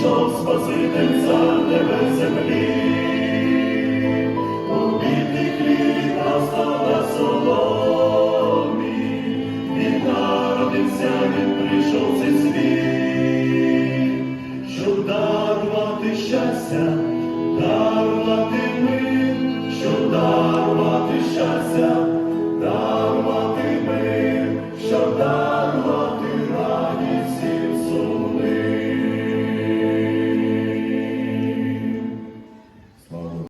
прийшов спаситель за землі, у бідних.